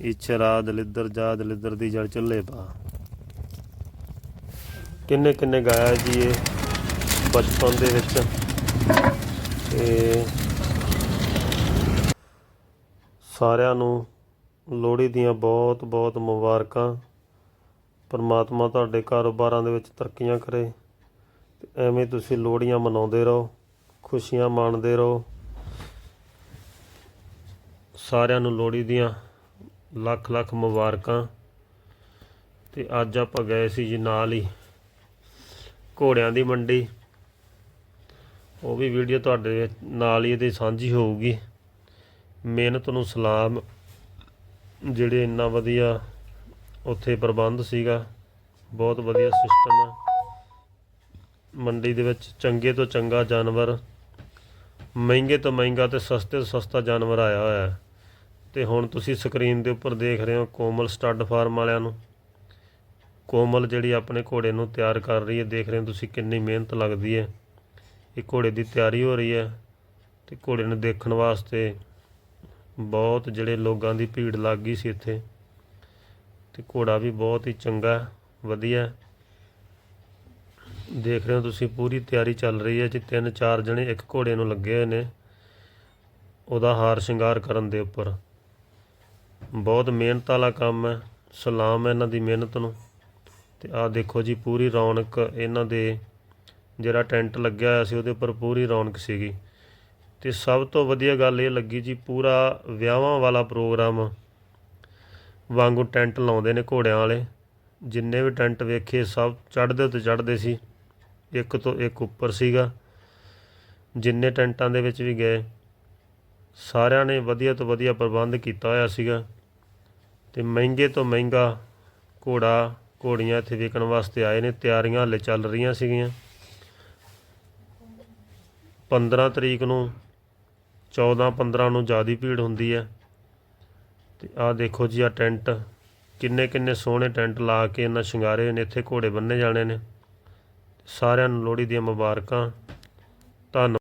ਇਛਰਾ ਦਲਿੱਦਰ ਜਾ ਦਲਿੱਦਰ ਦੀ ਜੜ ਚੁੱਲੇ ਪਾ। ਕਿੰਨੇ ਕਿੰਨੇ ਗਾਇਆ ਜੀ ਇਹ ਬਚਪਨ ਦੇ ਵਿੱਚ। ਤੇ ਸਾਰਿਆਂ ਨੂੰ ਲੋਹੜੀ ਦੀਆਂ ਬਹੁਤ ਬਹੁਤ ਮੁਬਾਰਕਾਂ। ਪਰਮਾਤਮਾ ਤੁਹਾਡੇ ਕਾਰੋਬਾਰਾਂ ਦੇ ਵਿੱਚ ਤਰੱਕੀਆਂ ਕਰੇ। ਤੇ ਐਵੇਂ ਤੁਸੀਂ ਲੋਹੜੀਆਂ ਮਨਾਉਂਦੇ ਰਹੋ, ਖੁਸ਼ੀਆਂ ਮਾਣਦੇ ਰਹੋ। ਸਾਰਿਆਂ ਨੂੰ ਲੋਹੜੀ ਦੀਆਂ ਲੱਖ ਲੱਖ ਮੁਬਾਰਕਾਂ। ਤੇ ਅੱਜ ਆਪਾਂ ਗਏ ਸੀ ਜੀ ਨਾਲ ਹੀ ਘੋੜਿਆਂ ਦੀ ਮੰਡੀ। ਉਹ ਵੀ ਵੀਡੀਓ ਤੁਹਾਡੇ ਨਾਲ ਹੀ ਇਹਦੀ ਸਾਂਝੀ ਹੋਊਗੀ। ਮਿਹਨਤ ਨੂੰ ਸਲਾਮ ਜਿਹੜੇ ਇੰਨਾ ਵਧੀਆ ਉੱਥੇ ਪ੍ਰਬੰਧ ਸੀਗਾ, ਬਹੁਤ ਵਧੀਆ ਸਿਸਟਮ ਹੈ ਮੰਡੀ ਦੇ ਵਿੱਚ ਚੰਗੇ ਤੋਂ ਚੰਗਾ ਜਾਨਵਰ, ਮਹਿੰਗੇ ਤੋਂ ਮਹਿੰਗਾ ਤੇ ਸਸਤੇ ਤੋਂ ਸਸਤਾ ਜਾਨਵਰ ਆਇਆ ਹੋਇਆ। ਹੈ ਤੇ ਹੁਣ ਤੁਸੀਂ ਸਕਰੀਨ ਦੇ ਉੱਪਰ ਦੇਖ ਰਹੇ ਹੋ ਕੋਮਲ ਸਟੱਡ ਫਾਰਮ ਵਾਲਿਆਂ ਨੂੰ। ਕੋਮਲ ਜਿਹੜੀ ਆਪਣੇ ਘੋੜੇ ਨੂੰ ਤਿਆਰ ਕਰ ਰਹੀ ਹੈ, ਦੇਖ ਰਹੇ ਹੋ ਤੁਸੀਂ ਕਿੰਨੀ ਮਿਹਨਤ ਲੱਗਦੀ ਹੈ। ਇਹ ਘੋੜੇ ਦੀ ਤਿਆਰੀ ਹੋ ਰਹੀ ਹੈ ਤੇ ਘੋੜੇ ਨੂੰ ਦੇਖਣ ਵਾਸਤੇ ਬਹੁਤ ਜਿਹੜੇ ਲੋਕਾਂ ਦੀ ਭੀੜ ਲੱਗ ਗਈ ਸੀ ਇੱਥੇ। ਤੇ ਘੋੜਾ ਵੀ ਬਹੁਤ ਹੀ ਚੰਗਾ, ਵਧੀਆ। ਦੇਖ ਰਹੇ ਹੋ ਤੁਸੀਂ ਪੂਰੀ ਤਿਆਰੀ ਚੱਲ ਰਹੀ ਹੈ ਜੀ, ਤਿੰਨ ਚਾਰ ਜਣੇ ਇੱਕ ਘੋੜੇ ਨੂੰ ਲੱਗੇ ਹੋਏ ਨੇ। ਉਹਦਾ ਹਾਰ ਸ਼ਿੰਗਾਰ ਕਰਨ ਦੇ ਉੱਪਰ। ਬਹੁਤ ਮਿਹਨਤ ਵਾਲਾ ਕੰਮ ਹੈ, ਸਲਾਮ ਹੈ ਇਹਨਾਂ ਦੀ ਮਿਹਨਤ ਨੂੰ। ਤੇ ਆਹ ਦੇਖੋ ਜੀ, ਪੂਰੀ ਰੌਣਕ ਇਹਨਾਂ ਦੇ ਜਿਹੜਾ ਟੈਂਟ ਲੱਗਿਆ ਹੋਇਆ ਸੀ, ਉਹਦੇ ਉੱਪਰ ਪੂਰੀ ਰੌਣਕ ਸੀਗੀ। ਤੇ ਸਭ ਤੋਂ ਵਧੀਆ ਗੱਲ ਇਹ ਲੱਗੀ ਜੀ, ਪੂਰਾ ਵਿਆਹਾਂ ਵਾਲਾ ਪ੍ਰੋਗਰਾਮ ਵਾਂਗੂ ਟੈਂਟ ਲਾਉਂਦੇ ਨੇ ਘੋੜਿਆਂ ਵਾਲੇ। ਜਿੰਨੇ ਵੀ ਟੈਂਟ ਵੇਖੇ, ਸਭ ਚੜ੍ਹਦੇ ਉੱਤੇ ਚੜ੍ਹਦੇ ਸੀ। ਇੱਕ ਤੋਂ ਇੱਕ ਉੱਪਰ ਸੀਗਾ। ਜਿੰਨੇ ਟੈਂਟਾਂ ਦੇ ਵਿੱਚ ਵੀ ਗਏ ਸਾਰਿਆਂ ਨੇ ਵਧੀਆ ਤੋਂ ਵਧੀਆ ਪ੍ਰਬੰਧ ਕੀਤਾ ਹੋਇਆ ਸੀਗਾ ਤੇ ਮਹਿੰਗੇ ਤੋਂ ਮਹਿੰਗਾ ਘੋੜਾ ਘੋੜੀਆਂ ਇੱਥੇ ਵੇਚਣ ਵਾਸਤੇ ਆਏ ਨੇ, ਤਿਆਰੀਆਂ ਹਾਲੇ ਚੱਲ ਰਹੀਆਂ ਸੀਗੀਆਂ। 15 ਤਰੀਕ ਨੂੰ 14 15 ਨੂੰ ਜ਼ਿਆਦਾ ਭੀੜ ਹੁੰਦੀ ਹੈ। ਤੇ ਆਹ ਦੇਖੋ ਜੀ ਆ ਟੈਂਟ, ਕਿੰਨੇ ਕਿੰਨੇ ਸੋਹਣੇ ਟੈਂਟ ਲਾ ਕੇ ਇਹਨਾਂ ਸ਼ਿੰਗਾਰੇ ਹੋਏ ਨੇ, ਇੱਥੇ ਘੋੜੇ ਬੰਨੇ ਜਾਣੇ ਨੇ। ਸਾਰਿਆਂ ਨੂੰ ਲੋਹੜੀ ਦੀਆਂ ਮੁਬਾਰਕਾਂ। ਧੰਨ